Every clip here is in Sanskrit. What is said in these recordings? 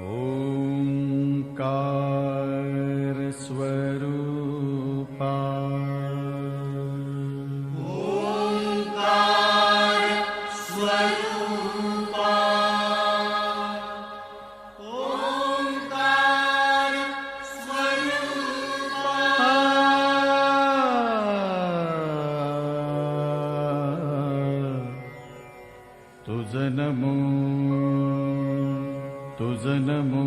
ओंकार स्वरूपा ओंकार स्वरूपा ओंकार स्वरूपा तुझ नमो तुज नमो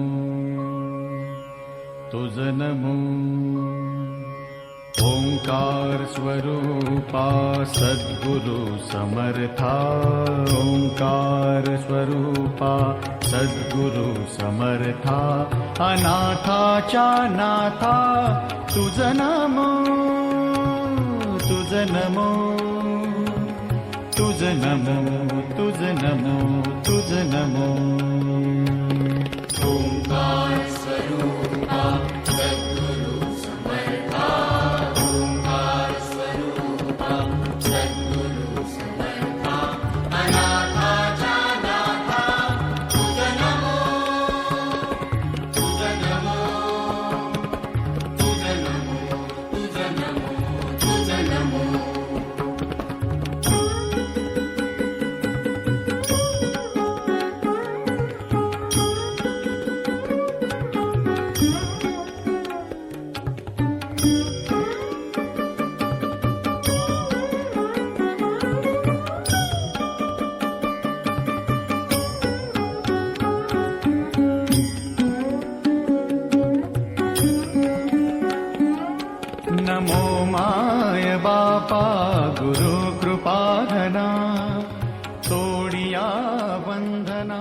तुज नमो ओङ्कार स्वरूपा सद्गुरु समर्था। ओङ्कार स्वरूपा सद्गुरु समर्था। अनाथा च नाथा तुज नमो तुज नमो तुज नमो तुज नमो तुज नमो कृपा गुरु कृपाधना तोडिया वन्दना